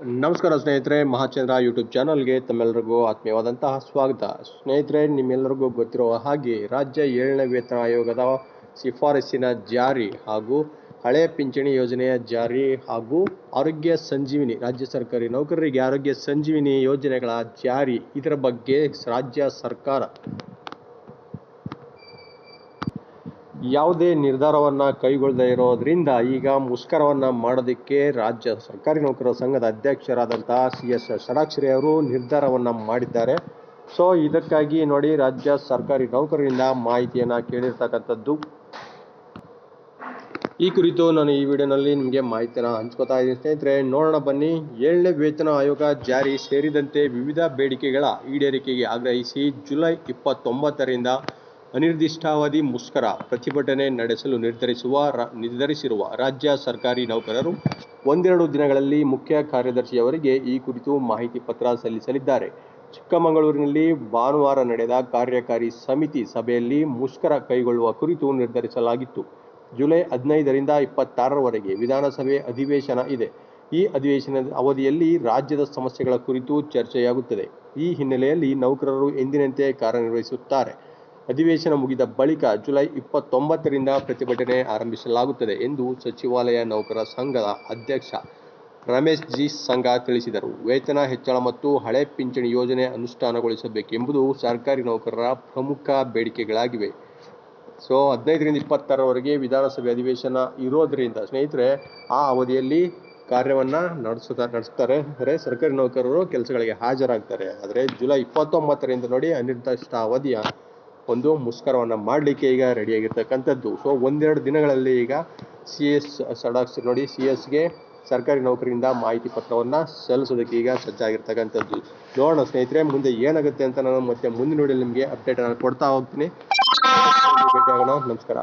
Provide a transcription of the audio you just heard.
ನಮಸ್ಕಾರ ಸ್ನೇಹಿತರೆ, ಮಹಾಚಂದ್ರ ಯೂಟ್ಯೂಬ್ ಚಾನಲ್ಗೆ ತಮ್ಮೆಲ್ಲರಿಗೂ ಆತ್ಮೀಯವಾದಂತಹ ಸ್ವಾಗತ. ಸ್ನೇಹಿತರೆ ನಿಮ್ಮೆಲ್ಲರಿಗೂ ಗೊತ್ತಿರುವ ಹಾಗೆ ರಾಜ್ಯ ಏಳನೇ ವೇತನ ಆಯೋಗದ ಶಿಫಾರಸ್ಸಿನ ಜಾರಿ ಹಾಗೂ ಹಳೆ ಪಿಂಚಣಿ ಯೋಜನೆಯ ಜಾರಿ ಹಾಗೂ ಆರೋಗ್ಯ ಸಂಜೀವಿನಿ, ರಾಜ್ಯ ಸರ್ಕಾರಿ ನೌಕರರಿಗೆ ಆರೋಗ್ಯ ಸಂಜೀವಿನಿ ಯೋಜನೆಗಳ ಜಾರಿ ಇದರ ಬಗ್ಗೆ ರಾಜ್ಯ ಸರ್ಕಾರ ಯಾವುದೇ ನಿರ್ಧಾರವನ್ನು ಕೈಗೊಳ್ಳದೆ ಇರೋದ್ರಿಂದ ಈಗ ಮುಷ್ಕರವನ್ನು ಮಾಡೋದಕ್ಕೆ ರಾಜ್ಯ ಸರ್ಕಾರಿ ನೌಕರರ ಸಂಘದ ಅಧ್ಯಕ್ಷರಾದಂಥ ಸಿ ಎಸ್ ಷಡಾಕ್ಷರಿ ಅವರು ನಿರ್ಧಾರವನ್ನು ಮಾಡಿದ್ದಾರೆ. ಸೊ ಇದಕ್ಕಾಗಿ ನೋಡಿ ರಾಜ್ಯ ಸರ್ಕಾರಿ ನೌಕರರಿಂದ ಮಾಹಿತಿಯನ್ನು ಕೇಳಿರ್ತಕ್ಕಂಥದ್ದು. ಈ ಕುರಿತು ನಾನು ಈ ವಿಡಿಯೋನಲ್ಲಿ ನಿಮಗೆ ಮಾಹಿತಿಯನ್ನು ಹಂಚ್ಕೋತಾ ಇದ್ದೀನಿ. ಸ್ನೇಹಿತರೆ, ನೋಡೋಣ ಬನ್ನಿ. ಏಳನೇ ವೇತನ ಆಯೋಗ ಜಾರಿ ಸೇರಿದಂತೆ ವಿವಿಧ ಬೇಡಿಕೆಗಳ ಈಡೇರಿಕೆಗೆ ಆಗ್ರಹಿಸಿ ಜುಲೈ ಇಪ್ಪತ್ತೊಂಬತ್ತರಿಂದ ಅನಿರ್ದಿಷ್ಟಾವಧಿ ಮುಷ್ಕರ ಪ್ರತಿಭಟನೆ ನಡೆಸಲು ನಿರ್ಧರಿಸುವ ನಿರ್ಧರಿಸಿರುವ ರಾಜ್ಯ ಸರ್ಕಾರಿ ನೌಕರರು ಒಂದೆರಡು ದಿನಗಳಲ್ಲಿ ಮುಖ್ಯ ಕಾರ್ಯದರ್ಶಿಯವರಿಗೆ ಈ ಕುರಿತು ಮಾಹಿತಿ ಪತ್ರ ಸಲ್ಲಿಸಲಿದ್ದಾರೆ. ಚಿಕ್ಕಮಗಳೂರಿನಲ್ಲಿ ಭಾನುವಾರ ನಡೆದ ಕಾರ್ಯಕಾರಿ ಸಮಿತಿ ಸಭೆಯಲ್ಲಿ ಮುಷ್ಕರ ಕೈಗೊಳ್ಳುವ ಕುರಿತು ನಿರ್ಧರಿಸಲಾಗಿತ್ತು. ಜುಲೈ ಹದಿನೈದರಿಂದ ಇಪ್ಪತ್ತಾರರವರೆಗೆ ವಿಧಾನಸಭೆ ಅಧಿವೇಶನ ಇದೆ. ಈ ಅಧಿವೇಶನದ ಅವಧಿಯಲ್ಲಿ ರಾಜ್ಯದ ಸಮಸ್ಯೆಗಳ ಕುರಿತು ಚರ್ಚೆಯಾಗುತ್ತದೆ. ಈ ಹಿನ್ನೆಲೆಯಲ್ಲಿ ನೌಕರರು ಎಂದಿನಂತೆ ಕಾರ್ಯನಿರ್ವಹಿಸುತ್ತಾರೆ. ಅಧಿವೇಶನ ಮುಗಿದ ಬಳಿಕ ಜುಲೈ ಇಪ್ಪತ್ತೊಂಬತ್ತರಿಂದ ಪ್ರತಿಭಟನೆ ಆರಂಭಿಸಲಾಗುತ್ತದೆ ಎಂದು ಸಚಿವಾಲಯ ನೌಕರ ಸಂಘದ ಅಧ್ಯಕ್ಷ ರಮೇಶ್ ಜಿ ಸಂಘ ತಿಳಿಸಿದರು. ವೇತನ ಹೆಚ್ಚಳ ಮತ್ತು ಹಳೆ ಪಿಂಚಣಿ ಯೋಜನೆ ಅನುಷ್ಠಾನಗೊಳಿಸಬೇಕೆಂಬುದು ಸರ್ಕಾರಿ ನೌಕರರ ಪ್ರಮುಖ ಬೇಡಿಕೆಗಳಾಗಿವೆ. ಸೊ, ಹದಿನೈದರಿಂದ ಇಪ್ಪತ್ತಾರವರೆಗೆ ವಿಧಾನಸಭೆ ಅಧಿವೇಶನ ಇರೋದರಿಂದ ಸ್ನೇಹಿತರೆ, ಆ ಅವಧಿಯಲ್ಲಿ ಕಾರ್ಯವನ್ನು ನಡೆಸುತ್ತಾ, ನಡೆಸ್ತಾರೆ. ಅಂದರೆ ಸರ್ಕಾರಿ ನೌಕರರು ಕೆಲಸಗಳಿಗೆ ಹಾಜರಾಗ್ತಾರೆ. ಆದರೆ ಜುಲೈ ಇಪ್ಪತ್ತೊಂಬತ್ತರಿಂದ ನೋಡಿ ಅನಿರ್ದಿಷ್ಟ ಅವಧಿಯ ಒಂದು ಮುಷ್ಕರವನ್ನು ಮಾಡಲಿಕ್ಕೆ ಈಗ ರೆಡಿಯಾಗಿರ್ತಕ್ಕಂಥದ್ದು ಸೊ ಒಂದೆರಡು ದಿನಗಳಲ್ಲಿ ಈಗ ಸಿ ಎಸ್ ಸಡಾಕ್ಸ್ ನೋಡಿ ಸಿ ಎಸ್ಗೆ ಸರ್ಕಾರಿ ನೌಕರಿಯಿಂದ ಮಾಹಿತಿ ಪತ್ರವನ್ನು ಸಲ್ಲಿಸೋದಕ್ಕೆ ಈಗ ಸಜ್ಜಾಗಿರ್ತಕ್ಕಂಥದ್ದು. ನೋಡೋಣ ಸ್ನೇಹಿತರೆ ಮುಂದೆ ಏನಾಗುತ್ತೆ ಅಂತ ನಾನು ಮತ್ತೆ ಮುಂದಿನ ನೋಡಿ ನಿಮಗೆ ಅಪ್ಡೇಟ್ ನಾನು ಕೊಡ್ತಾ ಹೋಗ್ತೀನಿ. ಭೇಟಿಯಾಗೋಣ. ನಮಸ್ಕಾರ.